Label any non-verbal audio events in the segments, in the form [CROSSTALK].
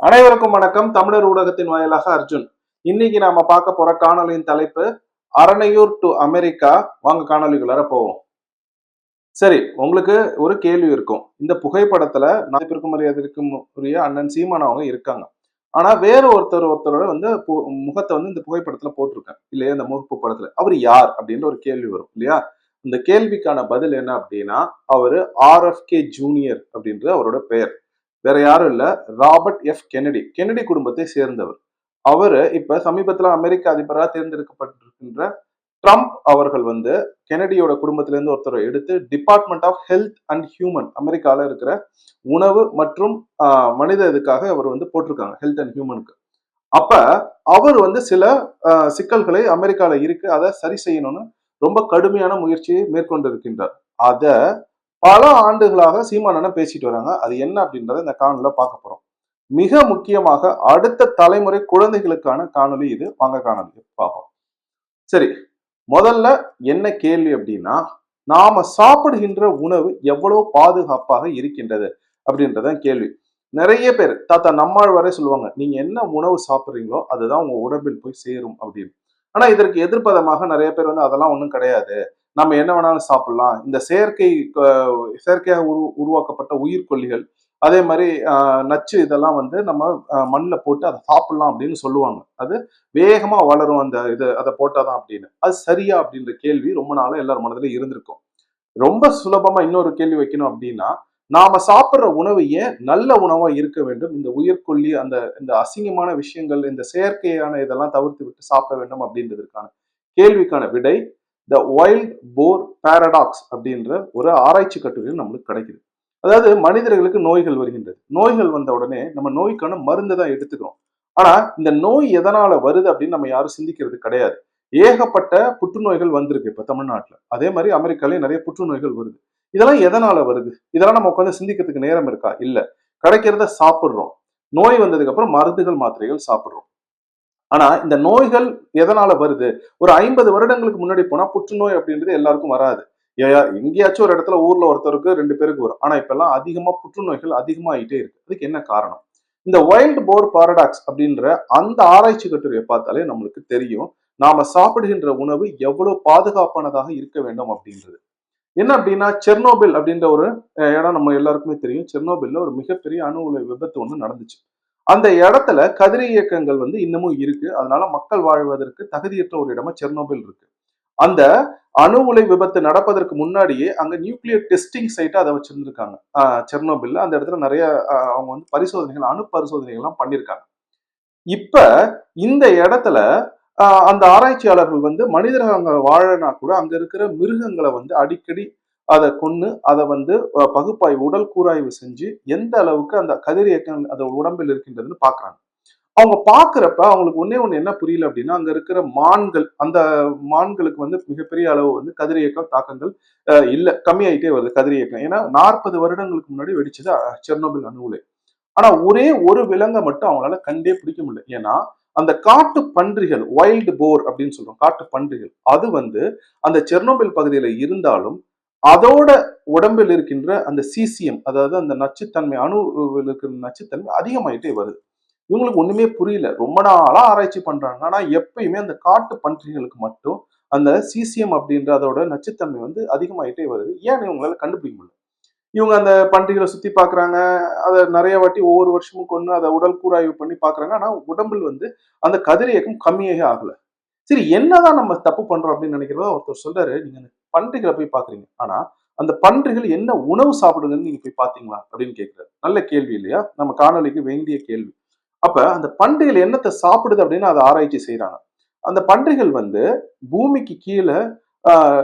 அனைவருக்கும் வணக்கம். தமிழர் ஊடகத்தின் வாயிலாக அர்ஜுன். இன்னைக்கு நாம பார்க்க போற காணொலியின் தலைப்பு அரணையூர் டு அமெரிக்கா. வாங்க காணொலிக்குள்ளார போவோம். சரி உங்களுக்கு ஒரு கேள்வி இருக்கும். இந்த புகைப்படத்துல நாய்ப்பிற்கும் மரியாதைக்கும் உரிய அண்ணன் சீமான் அவங்க இருக்காங்க. ஆனா வேற ஒருத்தர் ஒருத்தரோட வந்து பு- முகத்தை வந்து இந்த புகைப்படத்துல போட்டிருக்கேன் இல்லையா இந்த முகப்பு படத்துல. அவர் யார்? அப்படின்ற ஒரு கேள்வி வரும் இல்லையா? இந்த கேள்விக்கான பதில் என்ன அப்படின்னா அவரு ஆர்எஃப்கே ஜூனியர் அப்படின்ற அவரோட பெயர். வேற யாரும் இல்ல. Robert F. கெனடி கெனடி குடும்பத்தை சேர்ந்தவர். அவரு இப்ப சமீபத்துல அமெரிக்க அதிபராக தேர்ந்தெடுக்கப்பட்டிருக்கின்ற ட்ரம்ப் அவர்கள் வந்து கெனடியோட குடும்பத்திலேருந்து ஒருத்தரை எடுத்து department of health and human அமெரிக்காவில் இருக்கிற உணவு மற்றும் மனித இதுக்காக அவர் வந்து போட்டிருக்காங்க. ஹெல்த் அண்ட் ஹியூமனுக்கு அப்ப அவர் வந்து சில சிக்கல்களை அமெரிக்காவில் இருக்கு. அதை சரி செய்யணும்னு ரொம்ப கடுமையான முயற்சியை மேற்கொண்டு இருக்கின்றார் பல ஆண்டுகளாக சீமானன பேசிட்டு வராங்க. அது என்ன அப்படின்றத இந்த காணொலியில் பார்க்க போறோம். மிக முக்கியமாக அடுத்த தலைமுறை குழந்தைகளுக்கான காணொளி இது. வாங்க காணொலி பார்ப்போம். சரி முதல்ல என்ன கேள்வி அப்படின்னா நாம சாப்பிடுகின்ற உணவு எவ்வளவு பாதுகாப்பாக இருக்கின்றது அப்படின்றத கேள்வி. நிறைய பேர் தாத்தா நம்மால் வரை சொல்லுவாங்க நீங்க என்ன உணவு சாப்பிடுறீங்களோ அதுதான் உங்க உடம்பில் போய் சேரும் அப்படின்னு. ஆனா இதற்கு எதிர்ப்பதமாக நிறைய பேர் வந்து அதெல்லாம் ஒண்ணும் கிடையாது. நம்ம என்ன வேணாலும் சாப்பிடலாம். இந்த செயற்கை செயற்கையாக உரு உருவாக்கப்பட்ட உயிர்கொல்லிகள் அதே மாதிரி நச்சு இதெல்லாம் வந்து நம்ம மண்ணில் போட்டு அதை சாப்பிடலாம் அப்படின்னு சொல்லுவாங்க. அது வேகமாக வளரும் அந்த இது அதை போட்டாதான் அப்படின்னு. அது சரியா அப்படின்ற கேள்வி ரொம்ப நாளாக எல்லார் மனதிலும் இருந்திருக்கும். ரொம்ப சுலபமாக இன்னொரு கேள்வி வைக்கணும் அப்படின்னா நாம சாப்பிட்ற உணவு ஏன் நல்ல உணவா இருக்க வேண்டும்? இந்த உயிர்கொல்லி அந்த இந்த அசிங்கமான விஷயங்கள் இந்த செயற்கையான இதெல்லாம் தவிர்த்து விட்டு சாப்பிட வேண்டும் அப்படின்றதுக்கான கேள்விக்கான விடை த வைல்ட் போர் பேரடாக்ஸ் அப்படின்ற ஒரு ஆராய்ச்சி கட்டுரையில் நம்மளுக்கு கிடைக்குது. அதாவது மனிதர்களுக்கு நோய்கள் வருகின்றது. நோய்கள் வந்த உடனே நம்ம நோய்க்கான மருந்து தான் எடுத்துக்கிறோம். ஆனா இந்த நோய் எதனால வருது அப்படின்னு நம்ம யாரும் சிந்திக்கிறது கிடையாது. ஏகப்பட்ட புற்றுநோய்கள் வந்திருக்கு இப்ப தமிழ்நாட்டுல. அதே மாதிரி அமெரிக்காலயும் நிறைய புற்றுநோய்கள் வருது. இதெல்லாம் எதனால வருது? இதெல்லாம் நம்ம உட்காந்து சிந்திக்கிறதுக்கு நேரம் இருக்கா? இல்ல. கிடைக்கிறத சாப்பிடுறோம். நோய் வந்ததுக்கு அப்புறம் மருந்துகள் மாத்திரைகள் சாப்பிடுறோம். ஆனா இந்த நோய்கள் எதனால வருது? ஒரு ஐம்பது வருடங்களுக்கு முன்னாடி போனா புற்றுநோய் அப்படின்றது எல்லாருக்கும் வராது. எங்கேயாச்சும் ஒரு இடத்துல ஊர்ல ஒருத்தருக்கு ரெண்டு பேருக்கு வரும். ஆனா இப்ப எல்லாம் அதிகமா புற்றுநோய்கள் அதிகமாயிட்டே இருக்கு. அதுக்கு என்ன காரணம்? இந்த வைல்டு போர் பாரடாக்ஸ் அப்படின்ற அந்த ஆராய்ச்சி கட்டுரையை பார்த்தாலே நம்மளுக்கு தெரியும். நாம சாப்பிடுகின்ற உணவு எவ்வளவு பாதுகாப்பானதாக இருக்க வேண்டும் அப்படின்றது. என்ன அப்படின்னா செர்னோபில் அப்படின்ற ஒரு இடம் நம்ம எல்லாருக்குமே தெரியும். செர்னோபில்ல ஒரு மிகப்பெரிய அணு உலை விபத்து ஒன்று நடந்துச்சு. அந்த இடத்துல கதிரை இயக்கங்கள் வந்து இன்னமும் இருக்கு. அதனால மக்கள் வாழ்வதற்கு தகுதியற்ற ஒரு இடமா செர்னோபில் இருக்கு. அந்த அணு உலை விபத்து நடப்பதற்கு முன்னாடியே அங்க நியூக்ளியர் டெஸ்டிங் சைட்டை அதை வச்சிருந்திருக்காங்க. செர்னோபில் செர்னோபில்ல. அந்த இடத்துல நிறைய அவங்க வந்து பரிசோதனைகள் அணு பரிசோதனைகள் எல்லாம் பண்ணியிருக்காங்க இப்ப இந்த இடத்துல அந்த ஆராய்ச்சியாளர்கள் வந்து மனிதர்கள் அங்க வாழனா கூட அங்க இருக்கிற மிருகங்களை வந்து அடிக்கடி அதை கொன்று அதை வந்து பகுப்பாய்வு உடல் கூராய்வு செஞ்சு எந்த அளவுக்கு அந்த கதிரியக்கம் அந்த உடம்பில் இருக்கின்றதுன்னு பார்க்குறாங்க. அவங்க பார்க்குறப்ப அவங்களுக்கு ஒன்னே ஒன்று என்ன புரியல அப்படின்னா அங்கே இருக்கிற மான்கள் அந்த மான்களுக்கு வந்து மிகப்பெரிய அளவு வந்து கதிரியக்கம் தாக்கங்கள் இல்லை கம்மியாயிட்டே வருது கதிரியக்கம் ஏன்னா நாற்பது வருடங்களுக்கு முன்னாடி வெடிச்சது செர்னோபில் அணுகுலை ஆனால் ஒரே ஒரு விலங்கை மட்டும் அவங்களால கண்டே பிடிக்க முடியல. ஏன்னா அந்த காட்டு பன்றிகள் வைல்டு போர் அப்படின்னு சொல்றோம் காட்டு பன்றிகள். அது வந்து அந்த செர்னோபில் பகுதியில இருந்தாலும் அதோட உடம்பில் இருக்கின்ற அந்த சிசிஎம் அதாவது அந்த நச்சுத்தன்மை அணுவில் இருக்கிற நச்சுத்தன்மை அதிகமாயிட்டே வருது. இவங்களுக்கு ஒண்ணுமே புரியல. ரொம்ப நாளா ஆராய்ச்சி பண்றாங்க. ஆனா எப்பயுமே அந்த காட்டு பன்றிகளுக்கு மட்டும் அந்த சிசிஎம் அப்படின்ற அதோட நச்சுத்தன்மை வந்து அதிகமாயிட்டே வருது. ஏன் இவங்களால கண்டுபிடிக்க முடியல. இவங்க அந்த பன்றிகளை சுத்தி பாக்குறாங்க. அதை நிறைய வாட்டி ஒவ்வொரு வருஷமும் கொண்டு அதை உடல் கூராய்வு பண்ணி பாக்குறாங்க. ஆனா உடம்பில் வந்து அந்த கதிரியக்கம் கம்மியாக ஆகலை. சரி என்னதான் நம்ம தப்பு பண்றோம் அப்படின்னு நினைக்கிறதோ ஒருத்தர் சொல்றாரு நீங்க பன்றிகளை போய் பாக்குறீங்க ஆனா அந்த பன்றிகள் என்ன உணவு சாப்பிடுங்கன்னு நீங்க போய் பாத்தீங்களா அப்படின்னு கேட்கிறாரு. நல்ல கேள்வி இல்லையா? நம்ம காணொலிக்கு வேண்டிய கேள்வி. அப்ப அந்த பன்றிகள் என்னத்தை சாப்பிடுது அப்படின்னு அதை ஆராய்ச்சி செய்யறாங்க அந்த பன்றிகள் வந்து பூமிக்கு கீழே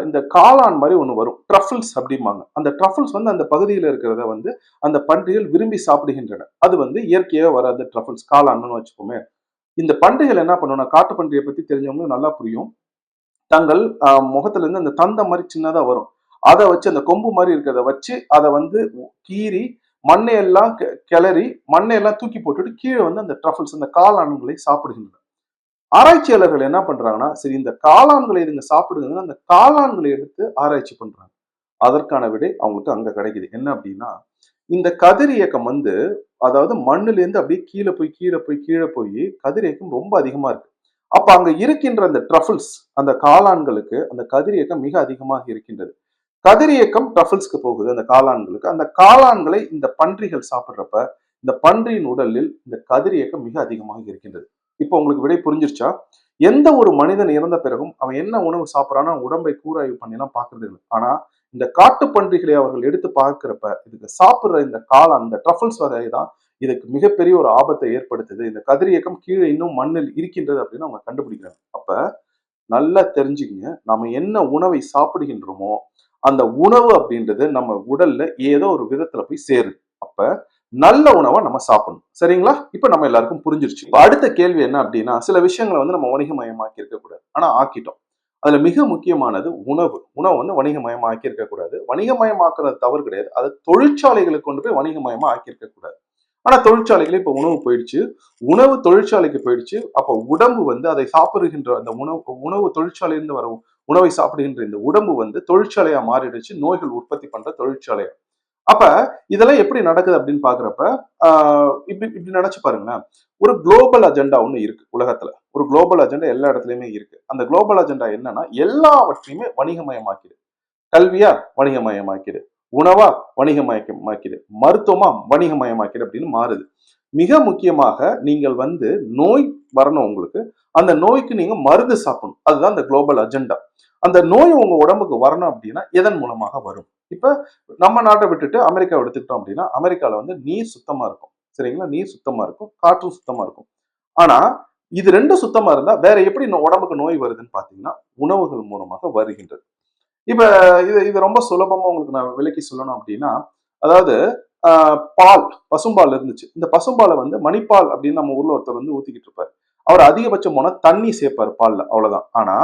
இந்த காளான் மாதிரி ஒன்று வரும். ட்ரஃபிள்ஸ் அப்படிம்பாங்க. அந்த ட்ரஃபிள்ஸ் வந்து அந்த பகுதியில் இருக்கிறத வந்து அந்த பன்றிகள் விரும்பி சாப்பிடுகின்றன. அது வந்து இயற்கையாக வராது ட்ரஃபிள்ஸ் காளான்னு வச்சுக்கோமே. இந்த பன்றிகள் என்ன பண்ணுவோம்னா காட்டு பன்றியை பத்தி தெரிஞ்சவங்களுக்கு நல்லா புரியும். தங்கள் முகத்துல இருந்து அந்த தந்த மாதிரி சின்னதா வரும். அதை வச்சு அந்த கொம்பு மாதிரி இருக்கிறத வச்சு அதை வந்து கீறி மண்ணையெல்லாம் கெ- கிளறி மண்ணையெல்லாம் தூக்கி போட்டுட்டு கீழே வந்து அந்த ட்ரஃபிள்ஸ் அந்த காளான்களை சாப்பிடுகின்றன ஆராய்ச்சியாளர்கள் என்ன பண்றாங்கன்னா சரி இந்த காளான்களை இதுங்க சாப்பிடுங்கன்னா அந்த காளான்களை எடுத்து ஆராய்ச்சி பண்றாங்க. அதற்கான விடை அவங்களுக்கு அங்க கிடைக்குது. என்ன அப்படின்னா இந்த கதிர் இயக்கம் வந்து அதாவது மண்ணுல இருந்து அப்படியே கீழே போய் கீழே போய் கீழே போய் கதிர் இயக்கம் ரொம்ப அதிகமா இருக்கு. அப்ப அங்க இருக்கின்ற அந்த ட்ரஃபிள்ஸ் அந்த காளான்களுக்கு அந்த கதிர் இயக்கம் மிக அதிகமாக இருக்கின்றது. கதிர் இயக்கம் ட்ரஃபிள்ஸ்க்கு போகுது அந்த காளான்களுக்கு. அந்த காளான்களை இந்த பன்றிகள் சாப்பிடுறப்ப இந்த பன்றியின் உடலில் இந்த கதிர் இயக்கம் மிக அதிகமாக இருக்கின்றது. இப்போ உங்களுக்கு விடை புரிஞ்சிருச்சா? எந்த ஒரு மனிதன் இறந்த பிறகும் அவன் என்ன உணவு சாப்பிட்றான்னு உடம்பை கூராய்வு பண்ணிலாம் பார்க்கறது இல்லை. ஆனா இந்த காட்டு பன்றிகளை அவர்கள் எடுத்து பார்க்கிறப்ப இதுக்கு சாப்பிட்ற இந்த காளான் இந்த ட்ரஃபல்ஸ் வகை தான் இதுக்கு மிகப்பெரிய ஒரு ஆபத்தை ஏற்படுத்துது. இந்த கதிரியக்கம் கீழே இன்னும் மண்ணில் இருக்கின்றது அப்படின்னு அவங்க கண்டுபிடிக்கிறாங்க. அப்ப நல்லா தெரிஞ்சுக்கங்க நம்ம என்ன உணவை சாப்பிடுகின்றோமோ அந்த உணவு அப்படின்றது நம்ம உடல்ல ஏதோ ஒரு விதத்துல போய் சேருது. அப்ப நல்ல உணவை நம்ம சாப்பிடணும். சரிங்களா? இப்போ நம்ம எல்லாருக்கும் புரிஞ்சிருச்சு. அடுத்த கேள்வி என்ன அப்படின்னா சில விஷயங்களை வந்து நம்ம வணிகமயமாக்கி இருக்கக்கூடாது. ஆனால் ஆக்கிட்டோம். அதுல மிக முக்கியமானது உணவு. உணவு வந்து வணிகமயமா ஆக்கி இருக்கக்கூடாது. வணிகமயமாக்குறது தவறு கிடையாது. அது தொழிற்சாலைகளுக்கு கொண்டு போய் வணிகமயமா ஆக்கி இருக்கக்கூடாது. ஆனா இப்போ இப்ப உணவு போயிடுச்சு. உணவு தொழிற்சாலைக்கு போயிடுச்சு. அப்போ உடம்பு வந்து அதை சாப்பிடுகின்ற அந்த உணவு உணவு தொழிற்சாலையிலிருந்து வர உணவை சாப்பிடுகின்ற இந்த உடம்பு வந்து தொழிற்சாலையா மாறிடுச்சு. நோய்கள் உற்பத்தி பண்ற தொழிற்சாலையா. அப்ப இதெல்லாம் எப்படி நடக்குது அப்படின்னு பாக்குறப்ப இப்படி இப்படி நினைச்சு பாருங்களேன். ஒரு குளோபல் அஜெண்டா ஒன்று இருக்கு உலகத்துல. ஒரு குளோபல் அஜெண்டா எல்லா இடத்துலயுமே இருக்கு. அந்த குளோபல் அஜெண்டா என்னன்னா எல்லாவற்றையுமே வணிகமயமாக்கிடு. கல்வியா வணிகமயமாக்கிடு. உணவா வணிகமயமாக்கிடு. மருத்துவமா வணிகமயமாக்கிடு அப்படின்னு மாறுது. மிக முக்கியமாக நீங்கள் வந்து நோய் வரணும் உங்களுக்கு. அந்த நோய்க்கு நீங்க மருந்து சாப்பிடணும். அதுதான் அந்த குளோபல் அஜெண்டா அந்த நோய் உங்க உடம்புக்கு வரணும் அப்படின்னா எதன் மூலமாக வரும்? இப்ப நம்ம நாட்டை விட்டுட்டு அமெரிக்கா எடுத்துக்கிட்டோம் அப்படின்னா அமெரிக்கால வந்து நீர் சுத்தமா இருக்கும். சரிங்களா? நீர் சுத்தமா இருக்கும். காற்றும் சுத்தமா இருக்கும். ஆனா இது ரெண்டும் சுத்தமா இருந்தா வேற எப்படி உடம்புக்கு நோய் வருதுன்னு பாத்தீங்கன்னா உணவுகள் மூலமாக வருகின்றது. இப்ப இது இது ரொம்ப சுலபமா உங்களுக்கு நான் விளக்கி சொல்லணும் அப்படின்னா அதாவது ஆஹ், பால் பசும்பால் இருந்துச்சு. இந்த பசும்பாலை வந்து மணிப்பால் அப்படின்னு நம்ம ஊர்ல ஒருத்தர் வந்து ஊத்திக்கிட்டு இருப்பாரு. அவர் அதிகபட்சம் போனால் தண்ணி சேர்ப்பார் பால்ல அவ்வளவுதான். ஆனா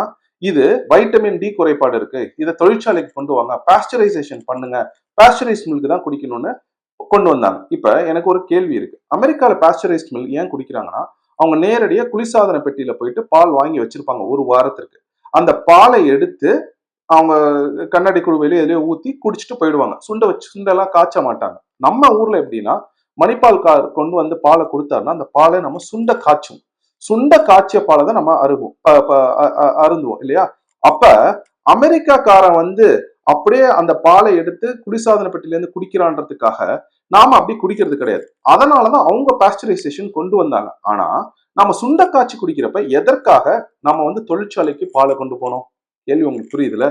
இது வைட்டமின் டி குறைபாடு இருக்கு. இதை தொழிற்சாலைக்கு கொண்டு வாங்க பாஸ்டரைசேஷன் பண்ணுங்க. பாஸ்டரைஸ் மில்க் தான் குடிக்கணும்னு கொண்டு வந்தாங்க. இப்ப எனக்கு ஒரு கேள்வி இருக்கு. அமெரிக்கால பாஸ்டரைஸ்ட் மில்க் ஏன் குடிக்கிறாங்கன்னா அவங்க நேரடியாக குளிர்சாதன பெட்டியில போயிட்டு பால் வாங்கி வச்சிருப்பாங்க ஒரு வாரத்திற்கு. அந்த பாலை எடுத்து அவங்க கண்ணாடி குழுவையில எதுலயோ ஊத்தி குடிச்சிட்டு போயிடுவாங்க. சுண்டை வச்சு சுண்டெல்லாம் காய்ச்ச மாட்டாங்க. நம்ம ஊர்ல எப்படின்னா மணிப்பால் கார் கொண்டு வந்து பாலை கொடுத்தாருன்னா அந்த பாலை நம்ம சுண்ட காய்ச்சும். சுண்ட காய்ச்சிய பாலை தான் நம்ம அருகும் அ- அருந்துவோம் இல்லையா? அப்ப அமெரிக்காக்காரன் வந்து அப்படியே அந்த பாலை எடுத்து குளிர்சாதன பெட்டில இருந்து குடிக்கிறான்றதுக்காக நாம அப்படி குடிக்கிறது கிடையாது. அதனாலதான் அவங்க பாஸ்டரைசேஷன் கொண்டு வந்தாங்க. ஆனா நம்ம சுண்ட காய்ச்சி குடிக்கிறப்ப எதற்காக நம்ம வந்து தொழிற்சாலைக்கு பாலை கொண்டு போனோம்? கேள்வி உங்களுக்கு புரியுதுல?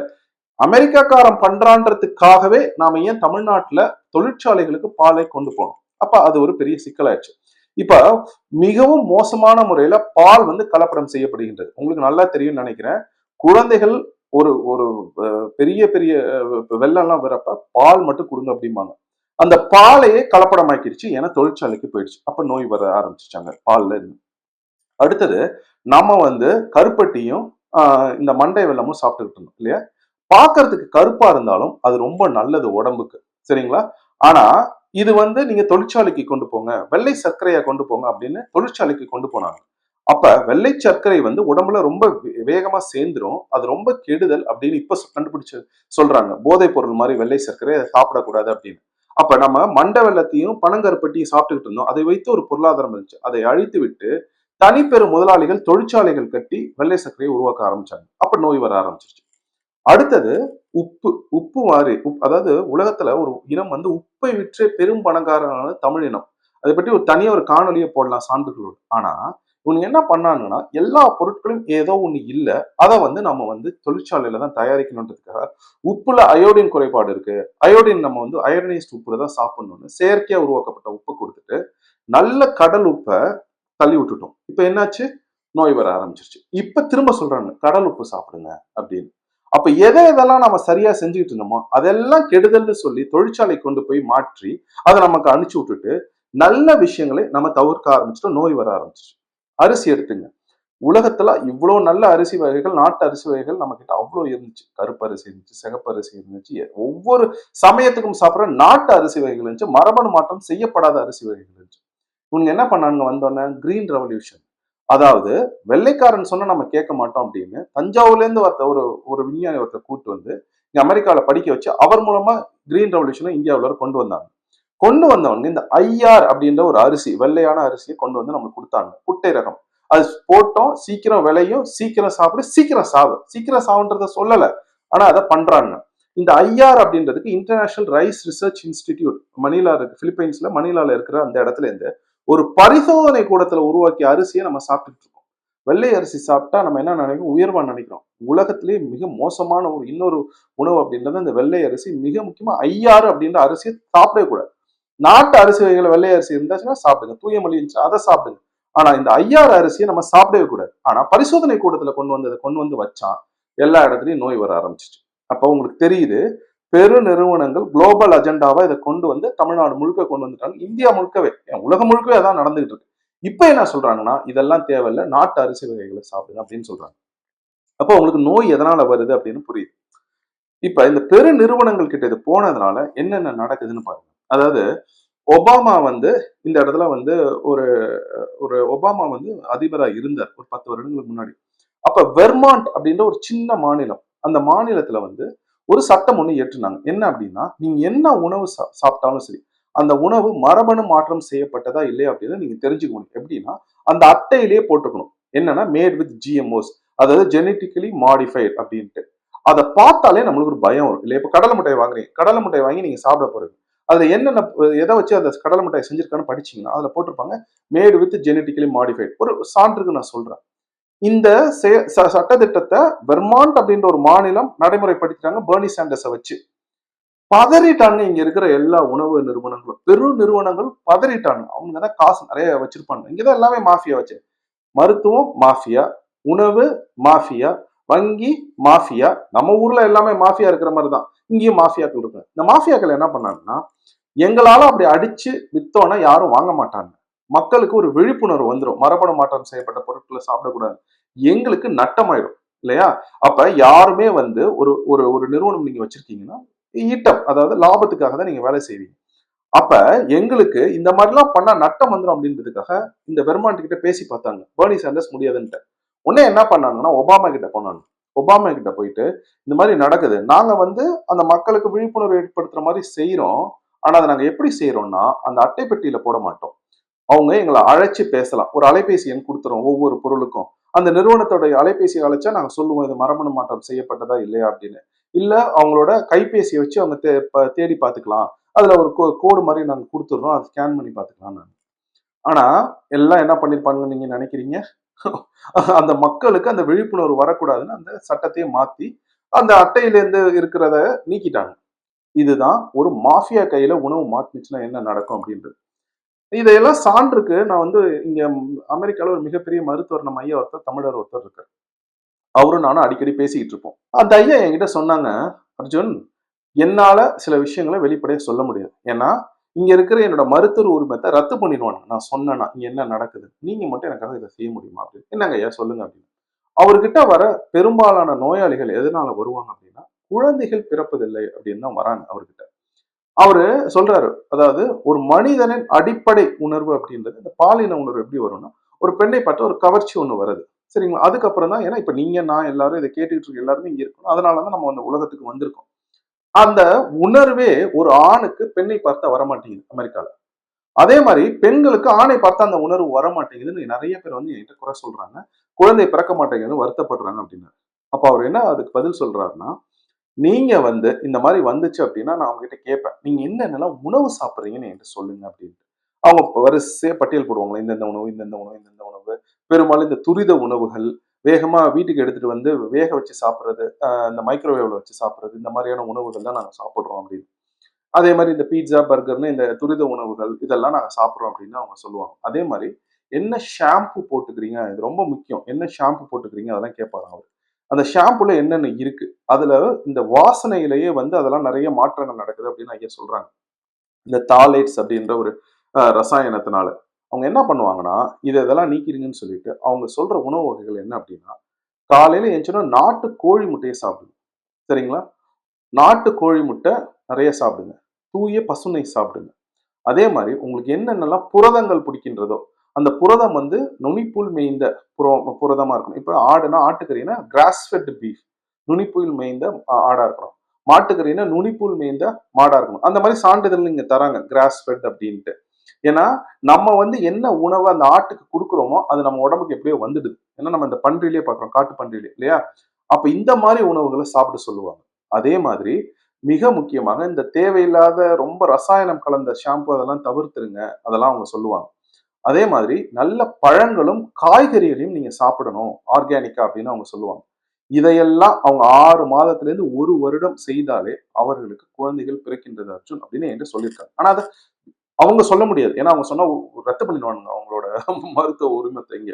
அமெரிக்காக்காரன் பண்றான்றதுக்காகவே நாம ஏன் தமிழ்நாட்டுல தொழிற்சாலைகளுக்கு பாலை கொண்டு போனோம்? அப்ப அது ஒரு பெரிய சிக்கலாயிடுச்சு. இப்ப மிகவும் மோசமான முறையில பால் வந்து கலப்படம் செய்யப்படுகின்றது. உங்களுக்கு நல்லா தெரியும்னு நினைக்கிறேன். குழந்தைகள் ஒரு ஒரு பெரிய பெரிய வெள்ளம்லாம் வரப்ப பால் மட்டும் கொடுங்க அப்படிம்பாங்க. அந்த பாலையே கலப்படமாக்கிடுச்சு. ஏன்னா தொழிற்சாலைக்கு போயிடுச்சு. அப்ப நோய் வர ஆரம்பிச்சிட்டாங்க பால்ல இருந்து. அடுத்தது நம்ம வந்து கருப்பட்டியும் இந்த மண்டை வெள்ளமும் சாப்பிட்டுக்கிட்டு இருந்தோம் இல்லையா? பார்க்கறதுக்கு கருப்பா இருந்தாலும் அது ரொம்ப நல்லது உடம்புக்கு. சரிங்களா? ஆனா இது வந்து நீங்க தொழிற்சாலைக்கு கொண்டு போங்க. வெள்ளை சர்க்கரையை கொண்டு போங்க அப்படின்னு தொழிற்சாலைக்கு கொண்டு போனாங்க. அப்ப வெள்ளை சர்க்கரை வந்து உடம்புல ரொம்ப வேகமா சேர்ந்துரும். அது ரொம்ப கெடுதல் அப்படின்னு இப்ப சொ- கண்டுபிடிச்சு சொல்றாங்க. போதைப் பொருள் மாதிரி வெள்ளை சர்க்கரை அதை சாப்பிடக்கூடாது அப்படின்னு. அப்ப நம்ம மண்ட வெள்ளத்தையும் பனங்கருப்பட்டியும் சாப்பிட்டுக்கிட்டு இருந்தோம். அதை வைத்து ஒரு பொருளாதாரம் இருந்துச்சு. அதை அழித்து விட்டு தனிப்பெரும் முதலாளிகள் தொழிற்சாலைகள் கட்டி வெள்ளை சர்க்கரையை உருவாக்க ஆரம்பிச்சாங்க. அப்ப நோய் வர ஆரம்பிச்சிருச்சு. அடுத்தது உப்பு உப்பு மாதிரி உப் அதாவது உலகத்துல ஒரு இனம் வந்து உப்பை விற்றே பெரும் பணக்காரனான தமிழ் இனம். அதை பற்றி ஒரு தனியாக ஒரு காணொலியை போடலாம் சான்றுகளோடு. ஆனா இவங்க என்ன பண்ணாங்கன்னா எல்லா பொருட்களும் ஏதோ ஒன்று இல்லை அதை வந்து நம்ம வந்து தொழிற்சாலையில தான் தயாரிக்கணுன்றதுக்காக உப்புல அயோடின் குறைபாடு இருக்கு. அயோடின் நம்ம வந்து அயோடினைஸ்ட் உப்புல தான் சாப்பிடணும்னு செயற்கையா உருவாக்கப்பட்ட உப்பு கொடுத்துட்டு நல்ல கடல் உப்பை தள்ளி விட்டுட்டோம். இப்போ என்னாச்சு? நோய் வர ஆரம்பிச்சிருச்சு. இப்போ திரும்ப சொல்றாங்க கடல் உப்பு சாப்பிடுங்க அப்படின்னு. அப்ப எதை எதெல்லாம் நம்ம சரியா செஞ்சுக்கிட்டு இருந்தோமோ அதெல்லாம் கெடுதல்னு சொல்லி தொழிற்சாலை கொண்டு போய் மாற்றி அதை நமக்கு அனுப்பிச்சு விட்டுட்டு நல்ல விஷயங்களை நம்ம தவிர்க்க ஆரம்பிச்சிட்டோம் நோய் வர ஆரம்பிச்சிச்சு. அரிசி எடுத்துங்க. உலகத்துல இவ்வளோ நல்ல அரிசி வகைகள் நாட்டு அரிசி வகைகள் நம்ம கிட்ட அவ்வளோ இருந்துச்சு. கருப்பு அரிசி இருந்துச்சு சிகப்பு அரிசி இருந்துச்சு ஒவ்வொரு சமயத்துக்கும் சாப்பிட்ற நாட்டு அரிசி வகைகள் இருந்துச்சு மரபணு மாற்றம் செய்யப்படாத அரிசி வகைகள் இருந்துச்சு. இவங்க என்ன பண்ணாங்க வந்தோடனே கிரீன் ரெவல்யூஷன் அதாவது வெள்ளைக்காரன் சொன்னா நம்ம கேட்க மாட்டோம் அப்படின்னு தஞ்சாவூர்ல இருந்து ஒருத்த ஒரு ஒரு விஞ்ஞானி ஒருத்தர் கூட்டு வந்து இங்க அமெரிக்காவில் படிக்க வச்சு அவர் மூலமா கிரீன் ரெவல்யூஷனை இந்தியாவில் கொண்டு வந்தாங்க. கொண்டு வந்தவங்க இந்த ஐஆர் அப்படின்ற ஒரு அரிசி வெள்ளையான அரிசியை கொண்டு வந்து நம்மளுக்கு கொடுத்தாங்க. குட்டை ரகம். அது போட்டோம் சீக்கிரம் விளையும் சீக்கிரம் சாப்பிடு சீக்கிரம் சாவு. சீக்கிரம் சாவுன்றத சொல்லல. ஆனா அதை பண்றாங்க. இந்த ஐஆர் அப்படின்றதுக்கு international rice research institute Manila இருக்கு பிலிப்பைன்ஸ்ல மணிலால இருக்கிற அந்த இடத்துல இருந்து ஒரு பரிசோதனை கூடத்துல உருவாக்கிய அரிசியை நம்ம சாப்பிட்டுட்டு இருக்கோம் வெள்ளை அரிசி சாப்பிட்டா நம்ம என்ன நினைக்கிறோம் உயர்வா நினைக்கிறோம். உலகத்திலேயே மிக மோசமான ஒரு இன்னொரு உணவு அப்படின்றது இந்த வெள்ளை அரிசி. மிக முக்கியமா ஐயாறு அப்படின்ற அரிசியை சாப்பிடவே கூடாது. நாட்டு அரிசி வகைகள் வெள்ளை அரிசி இருந்துச்சுன்னா சாப்பிடுங்க. தூயமொழி இருந்துச்சு அதை சாப்பிடுங்க. ஆனா இந்த ஐயாறு அரிசியை நம்ம சாப்பிடவே கூடாது. ஆனா பரிசோதனை கூடத்துல கொண்டு வந்ததை கொண்டு வந்து வச்சா எல்லா இடத்துலயும் நோய் வர ஆரம்பிச்சிச்சு. அப்போ உங்களுக்கு தெரியுது பெரு நிறுவனங்கள் குளோபல் அஜெண்டாவா இதை கொண்டு வந்து தமிழ்நாடு முழுக்க கொண்டு வந்துட்டாங்க. இந்தியா முழுக்கவே ஏன் உலகம் முழுக்கவே அதான் நடந்துகிட்டு இருக்கு. இப்ப என்ன சொல்றாங்கன்னா இதெல்லாம் தேவையில்லை நாட்டு அரிசி வகைகளை சாப்பிடுங்க அப்படின்னு சொல்றாங்க. அப்போ உங்களுக்கு நோய் எதனால வருது அப்படின்னு புரியுது. இப்ப இந்த பெரு நிறுவனங்கள் கிட்ட இது போனதுனால என்னென்ன நடக்குதுன்னு பாருங்க. அதாவது ஒபாமா வந்து இந்த இடத்துல வந்து ஒரு ஒரு ஒபாமா வந்து அதிபரா இருந்தார் ஒரு பத்து வருடங்களுக்கு முன்னாடி. அப்ப வெர்மாண்ட் அப்படின்ற ஒரு சின்ன மாநிலம் அந்த மாநிலத்துல வந்து ஒரு சட்டம் ஒன்று ஏற்றுனாங்க என்ன அப்படின்னா நீங்க என்ன உணவு சா- சாப்பிட்டாலும் சரி அந்த உணவு மரபணு மாற்றம் செய்யப்பட்டதா இல்லையா அப்படின்னு நீங்க தெரிஞ்சுக்கணும். எப்படின்னா அந்த அட்டையிலேயே போட்டுக்கணும். என்னன்னா மேட் வித் ஜிஎம்ஓஸ் அதாவது ஜெனட்டிக்கலி மாடிஃபைட் அப்படின்ட்டு. அதை பார்த்தாலே நம்மளுக்கு ஒரு பயம் வரும். இல்லை இப்போ கடலை முட்டையை வாங்குறீங்க. கடலை முட்டையை வாங்கி நீங்க சாப்பிட போறீங்க. அதில் என்னென்ன எதை வச்சு அந்த கடலை மிட்டாய் செஞ்சிருக்கான்னு படிச்சீங்கன்னா அதில் போட்டிருப்பாங்க மேடு வித் ஜெனட்டிக்கலி மாடிஃபைட் ஒரு சான்றுக்கு நான் சொல்றேன். இந்த ச- சட்டத்திட்டத்தை வெர்மாண்ட் அப்படின்ற ஒரு மாநிலம் நடைமுறைப்படுத்திட்டாங்க பேர்னி சாண்டர்ஸை வச்சு. பதறிட்டாங்க இங்க இருக்கிற எல்லா உணவு நிறுவனங்களும். பெரும் நிறுவனங்கள் பதறிட்டாங்க. அவங்க தான் காசு நிறைய வச்சிருப்பாங்க. இங்கதான் எல்லாமே மாஃபியா வச்சு. மருத்துவம் மாஃபியா. உணவு மாஃபியா. வங்கி மாஃபியா. நம்ம ஊர்ல எல்லாமே மாஃபியா இருக்கிற மாதிரி தான். இங்கேயும் மாஃபியாக்கள் இருக்கு இந்த மாஃபியாக்கள் என்ன பண்ணாங்கன்னா எங்களால அப்படி அடிச்சு வித்தோன்னா யாரும் வாங்க மாட்டாங்க. மக்களுக்கு ஒரு விழிப்புணர்வு வந்துடும் மரபணு மாற்றம் செய்யப்பட்ட பொருட்களை சாப்பிடக்கூடாது. எங்களுக்கு நட்டமாயிடும். இல்லையா? அப்ப யாருமே வந்து ஒரு ஒரு ஒரு நிறுவனம் நீங்க வச்சிருக்கீங்கன்னா ஈட்டம் அதாவது லாபத்துக்காக தான் நீங்க வேலை செய்வீங்க. அப்ப எங்களுக்கு இந்த மாதிரிலாம் பண்ணா நட்டம் வந்துடும் அப்படின்றதுக்காக இந்த வெர்மாண்ட் கிட்ட பேசி பார்த்தாங்க. பேர்னி சாண்டர்ஸ் முடியாதுன்ட்டு. உடனே என்ன பண்ணாங்கன்னா ஒபாமா கிட்ட போனாங்க. ஒபாமா கிட்ட போயிட்டு இந்த மாதிரி நடக்குது. நாங்க வந்து அந்த மக்களுக்கு விழிப்புணர்வு ஏற்படுத்துற மாதிரி செய்யறோம் ஆனா அதை நாங்க எப்படி செய்யறோம்னா அந்த அட்டை பெட்டியில போட மாட்டோம். அவங்க எங்களை அழைச்சி பேசலாம். ஒரு அலைபேசி எண் கொடுத்துறோம் ஒவ்வொரு பொருளுக்கும். அந்த நிறுவனத்தோட அலைபேசியை அழைச்சா நாங்க சொல்லுவோம் இது மரபணு மாற்றம் செய்யப்பட்டதா இல்லையா அப்படின்னு. இல்ல அவங்களோட கைபேசியை வச்சு அவங்க தே- தேடி பார்த்துக்கலாம். அதுல ஒரு கோ- கோடு மாதிரி நாங்க கொடுத்துட்றோம் அதை ஸ்கேன் பண்ணி பார்த்துக்கலாம் நாங்க. ஆனா எல்லாம் என்ன பண்ணியிருப்பாங்கன்னு நீங்க நினைக்கிறீங்க? [LAUGHS] அந்த மக்களுக்கு அந்த விழிப்புணர்வு வரக்கூடாதுன்னு அந்த சட்டத்தையே மாத்தி அந்த அட்டையிலேருந்து இருக்கிறத நீக்கிட்டாங்க. இதுதான் ஒரு மாஃபியா கையில உணவு மாட்டுச்சுன்னா என்ன நடக்கும் அப்படின்றது. இதையெல்லாம் சான்றுக்கு நான் வந்து இங்க அமெரிக்காவில் ஒரு மிகப்பெரிய மருத்துவர் நம்ம ஐயா ஒருத்தர் தமிழர் ஒருத்தர் இருக்கார். அவரும் நானும் அடிக்கடி பேசிக்கிட்டு இருப்போம். அந்த ஐயா என்கிட்ட சொன்னாங்க அர்ஜுன் என்னால சில விஷயங்களை வெளிப்படையாக சொல்ல முடியாது. ஏன்னா இங்க இருக்கிற என்னோட மருத்துவர் உரிமத்தை ரத்து பண்ணிடுவாங்க நான் சொன்னேன்னா இங்க என்ன நடக்குது? நீங்க மட்டும் எனக்காக இதை செய்ய முடியுமா? அப்படின்னு. என்னங்க ஐயா சொல்லுங்க. அப்படின்னு. அவர்கிட்ட வர பெரும்பாலான நோயாளிகள் எதனால வருவாங்க அப்படின்னா குழந்தைகள் பிறப்பதில்லை அப்படின்னு தான் வராங்க அவர்கிட்ட. அவரு சொல்றாரு அதாவது ஒரு மனிதனின் அடிப்படை உணர்வு அப்படின்றது இந்த பாலின உணர்வு எப்படி வரும்னா ஒரு பெண்ணை பார்த்து ஒரு கவர்ச்சி ஒன்று வருது. சரிங்களா? அதுக்கப்புறம் தான் ஏன்னா இப்போ நீங்க நான் எல்லாரும் இதை கேட்டுக்கிட்டு இருக்க எல்லாருமே இங்கே இருக்கணும். அதனால தான் நம்ம அந்த உலகத்துக்கு வந்திருக்கோம். அந்த உணர்வே ஒரு ஆணுக்கு பெண்ணை பார்த்தா வரமாட்டேங்குது அமெரிக்காவில் அதே மாதிரி பெண்களுக்கு ஆணை பார்த்தா அந்த உணர்வு வர மாட்டேங்குதுன்னு நிறைய பேர் வந்து என்கிட்ட குறை சொல்றாங்க. குழந்தை பிறக்க மாட்டேங்குதுன்னு வருத்தப்படுறாங்க அப்படின்னு அப்போ அவர் என்ன அதுக்கு பதில் சொல்றாருன்னா நீங்க வந்து இந்த மாதிரி வந்துச்சு அப்படின்னா நான் அவங்க கிட்ட கேட்பேன். நீங்க என்னென்னலாம் உணவு சாப்பிட்றீங்கன்னு என்கிட்ட சொல்லுங்க அப்படின்ட்டு. அவங்க இப்ப வரிசையா பட்டியல் போடுவாங்களே இந்தந்த உணவு இந்தந்த உணவு இந்தந்த உணவு. பெரும்பாலும் இந்த துரித உணவுகள் வேகமா வீட்டுக்கு எடுத்துட்டு வந்து வேக வச்சு சாப்பிட்றது இந்த மைக்ரோவேவ்ல வச்சு சாப்பிட்றது இந்த மாதிரியான உணவுகள் தான் நாங்கள் சாப்பிட்றோம் அப்படின்னு. அதே மாதிரி இந்த பீட்சா பர்கர்னு இந்த துரித உணவுகள் இதெல்லாம் நாங்கள் சாப்பிட்றோம் அப்படின்னு அவங்க சொல்லுவாங்க. அதே மாதிரி என்ன ஷாம்பு போட்டுக்கிறீங்க? இது ரொம்ப முக்கியம். என்ன ஷாம்பு போட்டுக்கிறீங்க? அதெல்லாம் கேட்பாரு அவர். அந்த ஷாம்புல என்னென்ன இருக்கு? அதுல இந்த வாசனையிலேயே வந்து அதெல்லாம் நிறைய மாற்றங்கள் நடக்குது அப்படின்னு ஐயா சொல்றாங்க. இந்த தாலேட்ஸ் அப்படின்ற ஒரு ரசாயனத்தினால. அவங்க என்ன பண்ணுவாங்கன்னா இது இதெல்லாம் நீக்கிறீங்கன்னு சொல்லிட்டு அவங்க சொல்ற உணவு வகைகள் என்ன அப்படின்னா காலையில எழுந்தோன்னா நாட்டு கோழி முட்டையை சாப்பிடுங்க. சரிங்களா? நாட்டு கோழி முட்டை நிறைய சாப்பிடுங்க. தூய பசுனை சாப்பிடுங்க. அதே மாதிரி உங்களுக்கு என்னென்னலாம் புரதங்கள் பிடிக்கின்றதோ அந்த புரதம் வந்து நுனிப்புல் மேய்ந்த புர புரதமாக இருக்கணும். இப்போ ஆடுனா ஆட்டுக்கறினா கிராஸ்ஃபெட் பீஃப் நுனிப்புல் மேய்ந்த ஆடாக இருக்கணும். மாட்டுக்கறின்னா நுனிப்புல் மேய்ந்த மாடாக இருக்கணும். அந்த மாதிரி சான்றிதழ் இங்கே தராங்க கிராஸ்ஃபெட் அப்படின்ட்டு. ஏன்னா நம்ம வந்து என்ன உணவை அந்த ஆட்டுக்கு கொடுக்குறோமோ அது நம்ம உடம்புக்கு எப்படியோ வந்துடுது. ஏன்னா நம்ம இந்த பன்றிலேயே பார்க்குறோம் காட்டு பன்றிலே இல்லையா? அப்போ இந்த மாதிரி உணவுகளை சாப்பிட சொல்லுவாங்க. அதே மாதிரி மிக முக்கியமாக இந்த தேவையில்லாத ரொம்ப ரசாயனம் கலந்த ஷாம்பு அதெல்லாம் தவிர்த்துருங்க அதெல்லாம் அவங்க சொல்லுவாங்க. அதே மாதிரி நல்ல பழங்களும் காய்கறிகளையும் நீங்க சாப்பிடணும் ஆர்கானிக்கா அப்படின்னு அவங்க சொல்லுவாங்க. இதையெல்லாம் அவங்க ஆறு மாதத்துல இருந்து ஒரு வருடம் செய்தாலே அவர்களுக்கு குழந்தைகள் பிறக்கின்றது அர்ஜுன் அப்படின்னு என்கிட்ட சொல்லியிருக்காங்க. ஆனா அதை அவங்க சொல்ல முடியாது. ஏன்னா அவங்க சொன்னா ரத்து பண்ணிடுவானுங்க அவங்களோட [LAUGHS] மருத்துவ உரிமத்தை இங்க.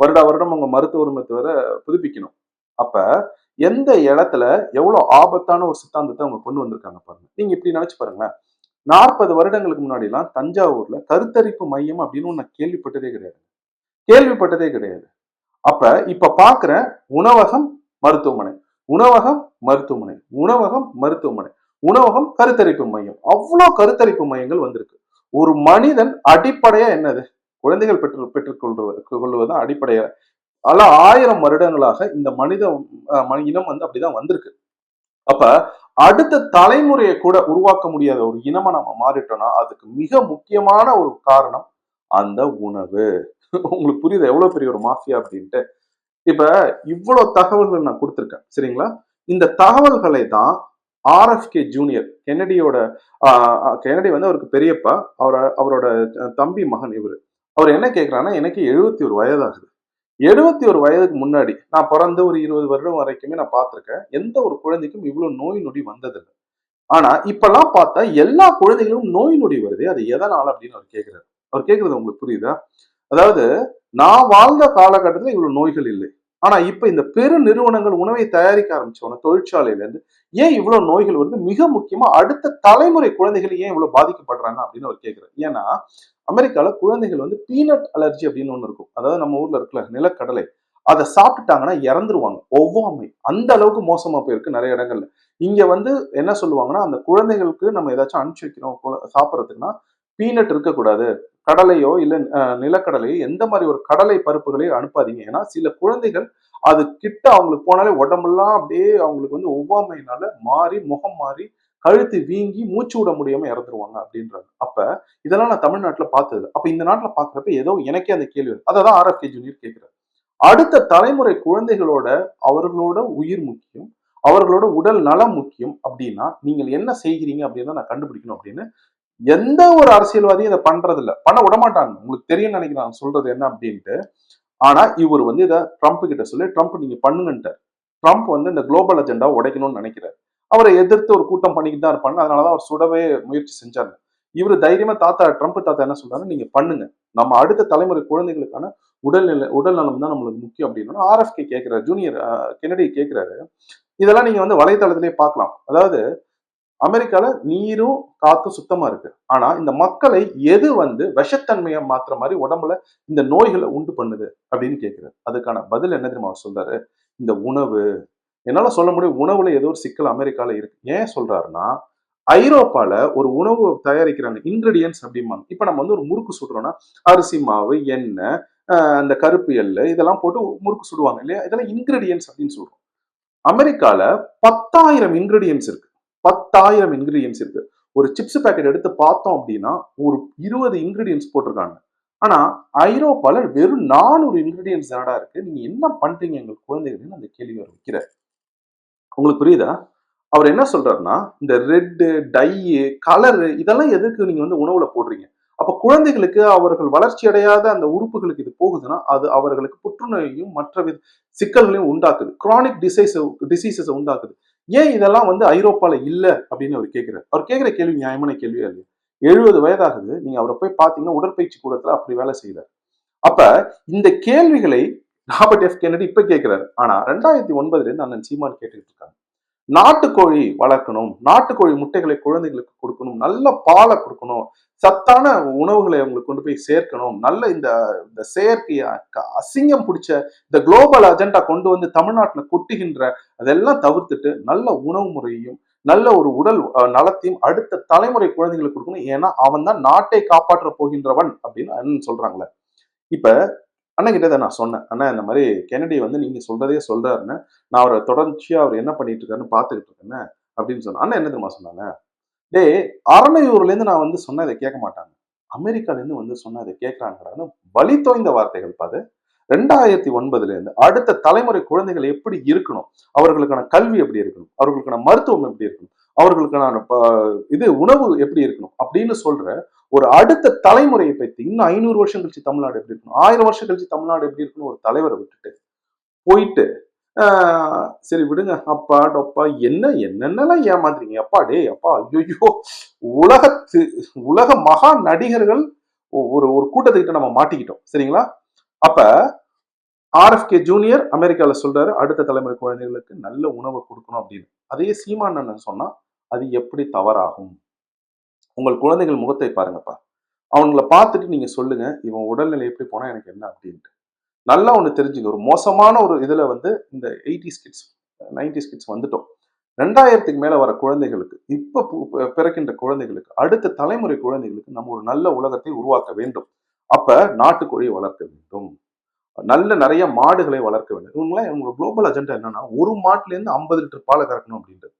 வருட வருடம் அவங்க மருத்துவ உரிமத்தை வர புதுப்பிக்கணும். அப்ப எந்த இடத்துல எவ்வளவு ஆபத்தான ஒரு சித்தாந்தத்தை அவங்க கொண்டு வந்திருக்காங்க பாருங்க. நீங்க இப்படி நினைச்சு பாருங்களேன். நாற்பது வருடங்களுக்கு முன்னாடி எல்லாம் தஞ்சாவூர்ல கருத்தரிப்பு மையம் அப்படின்னு நான் கேள்விப்பட்டதே கிடையாது. கேள்விப்பட்டதே கிடையாது. அப்ப இப்ப பாக்குற உணவகம் மருத்துவமனை. உணவகம் மருத்துவமனை. உணவகம் மருத்துவமனை. உணவகம் கருத்தரிப்பு மையம். அவ்வளோ கருத்தரிப்பு மையங்கள் வந்திருக்கு. ஒரு மனிதன் அடிப்படையா என்னது? குழந்தைகள் பெற்று பெற்றுக் கொள்வது அடிப்படையா. பல ஆயிரம் வருடங்களாக இந்த மனித மனி- இனம் வந்து அப்படிதான் வந்திருக்கு. அப்ப அடுத்த தலைமுறையை கூட உருவாக்க முடியாத ஒரு இனமா நம்ம மாறிட்டோம்னா அதுக்கு மிக முக்கியமான ஒரு காரணம் அந்த உணவு. உங்களுக்கு புரியுது? எவ்வளவு பெரிய ஒரு மாஃபியா அப்படின்ட்டு. இப்ப இவ்வளவு தகவல்கள் நான் கொடுத்துருக்கேன். சரிங்களா? இந்த தகவல்களை தான் ஆர்எஃப்கே ஜூனியர் கென்னடியோட ஆஹ் கென்னடி வந்து அவருக்கு பெரியப்பா. அவர அவரோட தம்பி மகன் இவர். அவர் என்ன கேட்குறாருன்னா எனக்கு எழுபத்தி ஒரு வயதாகுது. எழுபத்தி ஒரு வயதுக்கு முன்னாடி நான் பிறந்த ஒரு இருபது வருடம் வரைக்குமே நான் பார்த்திருக்கேன். எந்த ஒரு குழந்தைக்கும் இவ்வளவு நோய் நொடி வந்ததில்லை. ஆனா இப்பெல்லாம் பார்த்தா எல்லா குழந்தைகளும் நோய் நொடி வருது. அது எதனால அப்படின்னு அவர் கேட்கிறாரு. அவர் கேட்கறது உங்களுக்கு புரியுதா? அதாவது நான் வாழ்ந்த காலகட்டத்துல இவ்வளவு நோய்கள் இல்லை. ஆனா இப்ப இந்த பெரு நிறுவனங்கள் உணவை தயாரிக்க ஆரம்பிச்சோன்னா தொழிற்சாலையில இருந்து ஏன் இவ்வளவு நோய்கள் வருது? மிக முக்கியமா அடுத்த தலைமுறை குழந்தைகள் ஏன் இவ்வளவு பாதிக்கப்படுறாங்க அப்படின்னு அவர் கேட்கிறார். ஏன்னா அமெரிக்காவில் குழந்தைகள் வந்து பீனட் அலர்ஜி அப்படின்னு ஒன்று இருக்கும். அதாவது நம்ம ஊரில் இருக்கல நிலக்கடலை. அதை சாப்பிட்டுட்டாங்கன்னா இறந்துருவாங்க. ஒவ்வாமை. அந்த அளவுக்கு மோசமாக போயிருக்கு நிறைய இடங்கள்ல. இங்கே வந்து என்ன சொல்லுவாங்கன்னா அந்த குழந்தைகளுக்கு நம்ம ஏதாச்சும் அனுப்பிச்சு வைக்கிறோம் சாப்பிட்றதுக்குன்னா பீனட் இருக்கக்கூடாது. கடலையோ இல்லை நிலக்கடலையோ எந்த மாதிரி ஒரு கடலை பருப்புகளையோ அனுப்பாதீங்க. ஏன்னா சில குழந்தைகள் அது கிட்ட அவங்களுக்கு போனாலே உடம்பெல்லாம் அப்படியே அவங்களுக்கு வந்து ஒவ்வாமையினால மாறி முகம் மாறி கழுத்து வீங்கி மூச்சு விட முடியாம இறந்துருவாங்க அப்படின்றாங்க. அப்ப இதெல்லாம் நான் தமிழ்நாட்டுல பார்த்தது அப்ப இந்த நாட்டுல பாக்குறப்ப ஏதோ எனக்கே அந்த கேள்வி அதான் அதை தான் ஆர்எஃப்கே ஜூனியர் கேட்கிறார். அடுத்த தலைமுறை குழந்தைகளோட அவர்களோட உயிர் முக்கியம் அவர்களோட உடல் நலம் முக்கியம் அப்படின்னா நீங்கள் என்ன செய்கிறீங்க அப்படின்னு நான் கண்டுபிடிக்கணும் அப்படின்னு எந்த ஒரு அரசியல்வாதியும் இதை பண்றது இல்ல பண்ண விட மாட்டாங்க உங்களுக்கு தெரியும் நினைக்கிறான். நான் சொல்றது என்ன அப்படின்ட்டு. ஆனா இவர் வந்து இதை ட்ரம்ப் கிட்ட சொல்லி ட்ரம்ப் நீங்க பண்ணுங்கன்ட்டார். ட்ரம்ப் வந்து இந்த குளோபல் அஜெண்டா உடைக்கணும்னு நினைக்கிறார். அவரை எதிர்த்து ஒரு கூட்டம் பண்ணிக்கிட்டு தான் இருப்பாங்க. அதனாலதான் அவர் சுடவே முயற்சி செஞ்சாங்க இவர் தைரியமா தாத்தா ட்ரம்ப் தாத்தா என்ன சொல்றாரு? நீங்க பண்ணுங்க. நம்ம அடுத்த தலைமுறை குழந்தைகளுக்கான உடல்நிலை உடல் நலம் தான் நம்மளுக்கு முக்கியம் அப்படின்னு ஆர்எஃப்கே கேட்கிறாரு ஜூனியர் கெனடி கேட்கிறாரு இதெல்லாம் நீங்க வந்து வலைதளத்திலே பார்க்கலாம். அதாவது அமெரிக்கால நீரும் காத்தும் சுத்தமா இருக்கு. ஆனா இந்த மக்களை எது வந்து விஷத்தன்மையை மாத்துற மாதிரி உடம்புல இந்த நோய்களை உண்டு பண்ணுது அப்படின்னு கேட்கிறாரு அதுக்கான பதில் என்ன தெரியுமா அவர் சொல்றாரு? இந்த உணவு என்னால் சொல்ல முடியும் உணவுல ஏதோ ஒரு சிக்கல் அமெரிக்கால இருக்கு. ஏன் சொல்றாருன்னா ஐரோப்பால ஒரு உணவு தயாரிக்கிறாங்க இன்கிரீடியன்ஸ் அப்படிம்பாங்க. இப்போ நம்ம வந்து ஒரு முறுக்கு சுடுறோம்னா அரிசி மாவு எண்ணெய் அந்த கருப்பு எள்ளு இதெல்லாம் போட்டு முறுக்கு சுடுவாங்க இல்லையா? இதெல்லாம் இன்கிரீடியன்ஸ் அப்படின்னு சொல்றோம். அமெரிக்கால பத்தாயிரம் இன்கிரீடியன்ஸ் இருக்கு. பத்தாயிரம் இன்கிரீடியன்ஸ் இருக்கு. ஒரு சிப்ஸ் பேக்கெட் எடுத்து பார்த்தோம் அப்படின்னா ஒரு இருபது இன்கிரீடியன்ஸ் போட்டிருக்காங்க. ஆனா ஐரோப்பால வெறும் நானூறு இன்கிரீடியன்ஸ் தானடா இருக்கு. நீங்க என்ன பண்றீங்க எங்கள் குழந்தைகள்னு அந்த கேள்வி அவர் வைக்கிறார். உங்களுக்கு புரியுதா? அவர் என்ன சொல்றாருன்னா இந்த ரெட்டு டை கலரு இதெல்லாம் எதுக்கு நீங்க வந்து உணவுல போடுறீங்க? அப்ப குழந்தைகளுக்கு அவர்கள் வளர்ச்சி அடையாத அந்த உறுப்புகளுக்கு இது போகுதுன்னா அது அவர்களுக்கு புற்றுநோயையும் மற்ற வித சிக்கல்களையும் உண்டாக்குது. கிரானிக் டிசைஸ் டிசீசஸ் உண்டாக்குது. ஏன் இதெல்லாம் வந்து ஐரோப்பால இல்ல அப்படின்னு அவர் கேட்கிறார் அவர் கேட்கிற கேள்வி நியாயமான கேள்வியா இல்லையா? எழுபது வயதாகுது நீங்க அவரை போய் பாத்தீங்கன்னா உடற்பயிற்சி கூடத்துல அப்படி வேலை செய்யறாரு அப்ப இந்த கேள்விகளை ராபர்ட் எஃப். கென்னடி இப்ப கேட்கிறாரு ஆனா ரெண்டாயிரத்தி ஒன்பதுல இருந்து அண்ணன் சீமான் கேட்டுக்கிட்டு இருக்காங்க. நாட்டுக்கோழி வளர்க்கணும் நாட்டுக்கோழி முட்டைகளை குழந்தைகளுக்கு கொடுக்கணும் நல்ல பாலை கொடுக்கணும் சத்தான உணவுகளை அவங்களுக்கு கொண்டு போய் சேர்க்கணும் நல்ல இந்த இந்த செயற்கை அசிங்கம் பிடிச்ச இந்த குளோபல் அஜெண்டா கொண்டு வந்து தமிழ்நாட்டுல கொட்டுகின்ற அதெல்லாம் தவிர்த்துட்டு நல்ல உணவு முறையையும் நல்ல ஒரு உடல் நலத்தையும் அடுத்த தலைமுறை குழந்தைகளுக்கு கொடுக்கணும். ஏன்னா அவன் தான் நாட்டை காப்பாற்ற போகின்றவன் அப்படின்னு சொல்றாங்களே. இப்ப அண்ணன் கிட்ட நான் சொன்னேன். அண்ணா இந்த மாதிரி கெனடி வந்து நீங்க சொல்றதே சொல்றாருன்னு நான் அவரை தொடர்ச்சியா அவர் என்ன பண்ணிட்டு இருக்காருன்னு பார்த்துக்கிட்டு இருக்கேன்னு அப்படின்னு சொன்னேன். அண்ணன் என்ன தெரியுமா சொன்னாங்க? டேய் அரணையூர்ல இருந்து நான் வந்து சொன்ன இதை கேட்க மாட்டாங்க. அமெரிக்கால இருந்து வந்து சொன்ன இதை வழி தோய்ந்த வார்த்தைகள் பாது ரெண்டாயிரத்தி ஒன்பதுல இருந்து அடுத்த தலைமுறை குழந்தைகள் எப்படி இருக்கணும்? அவர்களுக்கான கல்வி எப்படி இருக்கணும்? அவர்களுக்கான மருத்துவம் எப்படி இருக்கணும்? அவர்களுக்கான ப- இது உணவு எப்படி இருக்கணும் அப்படின்னு சொல்ற ஒரு அடுத்த தலைமுறையை பற்றி இன்னும் ஐநூறு வருஷம் கழிச்சு தமிழ்நாடு எப்படி இருக்கணும்? ஆயிரம் வருஷம் கழிச்சு தமிழ்நாடு எப்படி இருக்கணும் ஒரு தலைவரை விட்டுட்டு போயிட்டு ஆஹ், சரி விடுங்க அப்பா டப்பா என்ன என்னென்னலாம் ஏமாத்துறீங்க? அப்பா டேய் அப்பா ஐயோ உலகத்து உலக மகா நடிகர்கள் ஒ- ஒரு ஒரு கூட்டத்துக்கிட்ட நம்ம மாட்டிக்கிட்டோம் சரிங்களா? அப்ப ஆர்எஃப்கே ஜூனியர் அமெரிக்காவில் சொல்றாரு அடுத்த தலைமுறை குழந்தைகளுக்கு நல்ல உணவை கொடுக்கணும் அப்படின்னு. அதே சீமான் அண்ணன் சொன்னா அது எப்படி தவறாகும்? உங்கள் குழந்தைகள் முகத்தை பாருங்கப்பா. அவங்கள பார்த்துட்டு நீங்க சொல்லுங்க இவன் உடல்நிலை எப்படி போனா எனக்கு என்ன அப்படின்ட்டு. நல்லா ஒண்ணு தெரிஞ்சுங்க. ஒரு மோசமான ஒரு இதுல வந்து இந்த எயிட்டி கிட்ஸ் நைன்டி கிட்ஸ் வந்துட்டோம். ரெண்டாயிரத்துக்கு மேல வர குழந்தைகளுக்கு இப்ப பிறக்கின்ற குழந்தைகளுக்கு அடுத்த தலைமுறை குழந்தைகளுக்கு நம்ம ஒரு நல்ல உலகத்தை உருவாக்க வேண்டும். அப்ப நாட்டுக்கோழியை வளர்க்க வேண்டும். நல்ல நிறைய மாடுகளை வளர்க்க வேண்டும். இவங்களாம் இவங்களோட குளோபல் அஜெண்டா என்னன்னா ஒரு மாட்டுல இருந்து ஐம்பது லிட்டர் பாலை கறக்கணும் அப்படின்றது.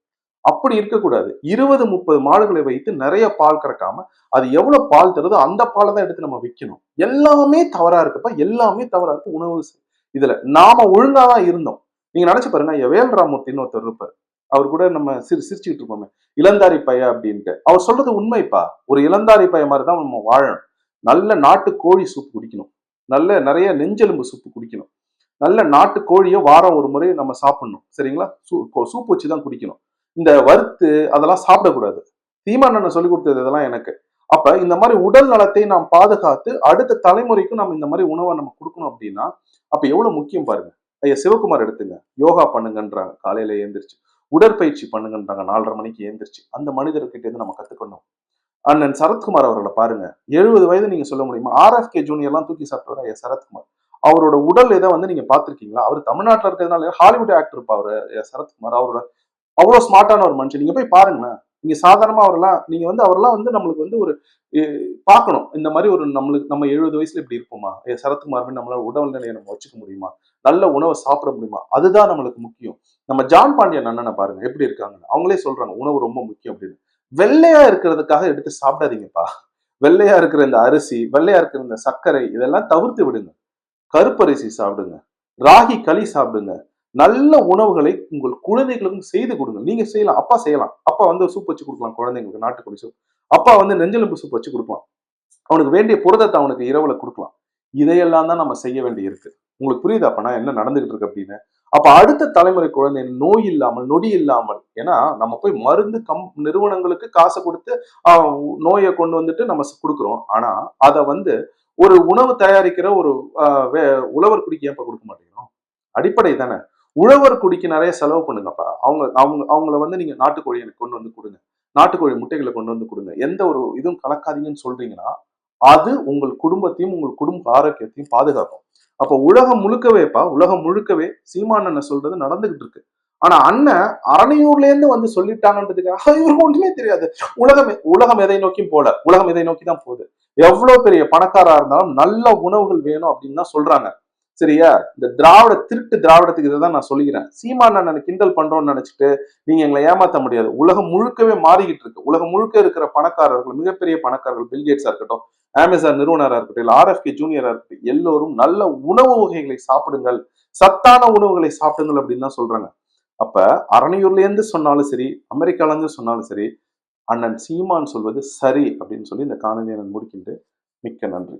அப்படி இருக்கக்கூடாது. இருபது முப்பது மாடுகளை வைத்து நிறைய பால் கறக்காம அது எவ்வளவு பால் தருதோ அந்த பாலை தான் எடுத்து நம்ம விற்கணும் எல்லாமே தவறா இருக்குப்பா. எல்லாமே தவறா இருக்கு. உணவு இதுல நாம ஒழுங்காதான் இருந்தோம். நீங்க நினைச்சு பாருங்க ஐயா வேல்ராமூர்த்தின்னு ஒருத்தர் இருப்பார். அவர் கூட நம்ம சிரி சிரிச்சுக்கிட்டு இருப்போமே. இளந்தாரி பைய அப்படின்ட்டு. அவர் சொல்றது உண்மைப்பா. ஒரு இளந்தாரி பைய மாதிரி தான் நம்ம வாழணும். நல்ல நாட்டு கோழி சூப்பு குடிக்கணும். நல்ல நிறைய நெஞ்செலும்பு சூப்பு குடிக்கணும். நல்ல நாட்டு கோழியை வாரம் ஒரு முறை நம்ம சாப்பிடணும். சரிங்களா? சூ சூப் வச்சு தான் குடிக்கணும். இந்த வறுத்து அதெல்லாம் சாப்பிடக்கூடாது. தீமானண்ணன் சொல்லி கொடுத்தது இதெல்லாம் எனக்கு. அப்ப இந்த மாதிரி உடல் நலத்தை நாம் பாதுகாத்து அடுத்த தலைமுறைக்கும் நம்ம இந்த மாதிரி உணவை நம்ம கொடுக்கணும் அப்படின்னா அப்ப எவ்வளவு முக்கியம் பாருங்க. ஐயா சிவகுமார் எடுத்துங்க. யோகா பண்ணுங்கன்றாங்க. காலையில ஏந்திரிச்சு. உடற்பயிற்சி பண்ணுங்கன்றாங்க. நாலரை மணிக்கு ஏந்திரிச்சு. அந்த மனிதர்கிட்ட இருந்து நம்ம கத்துக்கணும். அண்ணன் சரத்குமார் அவர்களை பாருங்க. எழுபது வயது நீங்க சொல்ல முடியுமா? ஆர்எஃப்கே ஜூனியர்லாம் தூக்கி சாப்பிட்டவர் ஐயா சரத்குமார். அவரோட உடல் இதை வந்து நீங்க பாத்திருக்கீங்களா அவர் தமிழ்நாட்டில் இருக்கிறதுனால ஹாலிவுட் ஆக்டர் இருப்பா அவர் சரத்குமார். அவரோட அவ்வளோ ஸ்மார்ட்டான ஒரு மனுஷன். நீங்க போய் பாருங்களேன். நீங்க சாதாரணமா அவரெல்லாம் நீங்க வந்து அவரெல்லாம் வந்து நம்மளுக்கு வந்து ஒரு பார்க்கணும். இந்த மாதிரி ஒரு நம்மளுக்கு நம்ம எழுபது வயசுல இப்படி இருப்போமா? சரத்குமார் நம்மளால உடல் நிலையை நம்ம வச்சுக்க முடியுமா? நல்ல உணவை சாப்பிட முடியுமா? அதுதான் நம்மளுக்கு முக்கியம். நம்ம ஜான் பாண்டியன் அண்ணனை பாருங்க எப்படி இருக்காங்கன்னு. அவங்களே சொல்றாங்க உணவு ரொம்ப முக்கியம் அப்படின்னு. வெள்ளையா இருக்கிறதுக்காக எடுத்து சாப்பிடாதீங்கப்பா. வெள்ளையா இருக்கிற இந்த அரிசி வெள்ளையா இருக்கிற இந்த சர்க்கரை இதெல்லாம் தவிர்த்து விடுங்க. கருப்பரிசி சாப்பிடுங்க. ராகி களி சாப்பிடுங்க. நல்ல உணவுகளை உங்கள் குழந்தைகளுக்கும் செய்து கொடுங்க நீங்க செய்யலாம். அப்பா செய்யலாம். அப்பா வந்து சூப் வச்சு கொடுக்கலாம் குழந்தைங்களுக்கு நாட்டுக்கொடி சூப். அப்பா வந்து நெஞ்சலம்பு சூப் வச்சு கொடுக்கலாம். அவனுக்கு வேண்டிய புரதத்தை அவனுக்கு இரவுல கொடுக்கலாம். இதையெல்லாம் தான் நம்ம செய்ய வேண்டி இருக்கு உங்களுக்கு புரியுதா? அப்ப நான் என்ன நடந்துகிட்டு இருக்கு அப்படின்னு. அப்ப அடுத்த தலைமுறை குழந்தை நோய் இல்லாமல் நொடி இல்லாமல் ஏன்னா நம்ம போய் மருந்து கம் நிறுவனங்களுக்கு காசை கொடுத்து நோயை கொண்டு வந்துட்டு நம்ம கொடுக்குறோம். ஆனா அதை வந்து ஒரு உணவு தயாரிக்கிற ஒரு வே- உழவர் குடிக்க ஏன் கொடுக்க மாட்டேங்கிறோம்? அடிப்படை தானே. உழவர் குடிக்கு நிறைய செலவு பண்ணுங்கப்பா. அவங்க அவங்க அவங்கள வந்து நீங்க நாட்டுக்கோழி எனக்கு கொண்டு வந்து கொடுங்க. நாட்டுக்கோழி முட்டைகளை கொண்டு வந்து கொடுங்க. எந்த ஒரு இதுவும் கலக்காதீங்கன்னு சொல்றீங்கன்னா அது உங்கள் குடும்பத்தையும் உங்கள் குடும்ப ஆரோக்கியத்தையும் பாதுகாக்கும். அப்போ உலகம் முழுக்கவேப்பா உலகம் முழுக்கவே சீமானண்ணன் சொல்றது நடந்துகிட்டு இருக்கு. ஆனா அண்ணன் அரணையூர்ல இருந்து வந்து சொல்லிட்டாங்கன்றதுக்காக இவருக்கு ஒன்றுமே தெரியாது. உலகம் உலகம் எதை நோக்கியும் போல உலகம் எதை நோக்கி தான் போகுது. எவ்வளவு பெரிய பணக்காரா இருந்தாலும் நல்ல உணவுகள் வேணும் அப்படின்னு தான் சொல்றாங்க. சரியா? இந்த திராவிட திருட்டு திராவிடத்துக்கு இதை தான் நான் சொல்லிக்கிறேன் சீமான் அண்ணனை கிண்டல் பண்றோம்னு நினைச்சிட்டு நீங்க எங்களை ஏமாத்த முடியாது. உலகம் முழுக்கவே மாறிக்கிட்டு இருக்கு. உலகம் முழுக்க இருக்கிற பணக்காரர்கள் மிகப்பெரிய பணக்காரர்கள் பில்கேட்ஸா இருக்கட்டும் அமேசான் நிறுவனரா இருக்கட்டும் இல்லை ஆர்எஃப்கே ஜூனியரா இருக்கட்டும் எல்லோரும் நல்ல உணவு வகைகளை சாப்பிடுங்கள். சத்தான உணவுகளை சாப்பிடுங்கள் அப்படின்னு தான் சொல்றாங்க. அப்ப அரணையூர்ல இருந்து சொன்னாலும் சரி அமெரிக்கால இருந்து சொன்னாலும் சரி அண்ணன் சீமான் சொல்வது சரி அப்படின்னு சொல்லி இந்த காணொலியை நான் முடிக்கின்றேன். மிக்க நன்றி.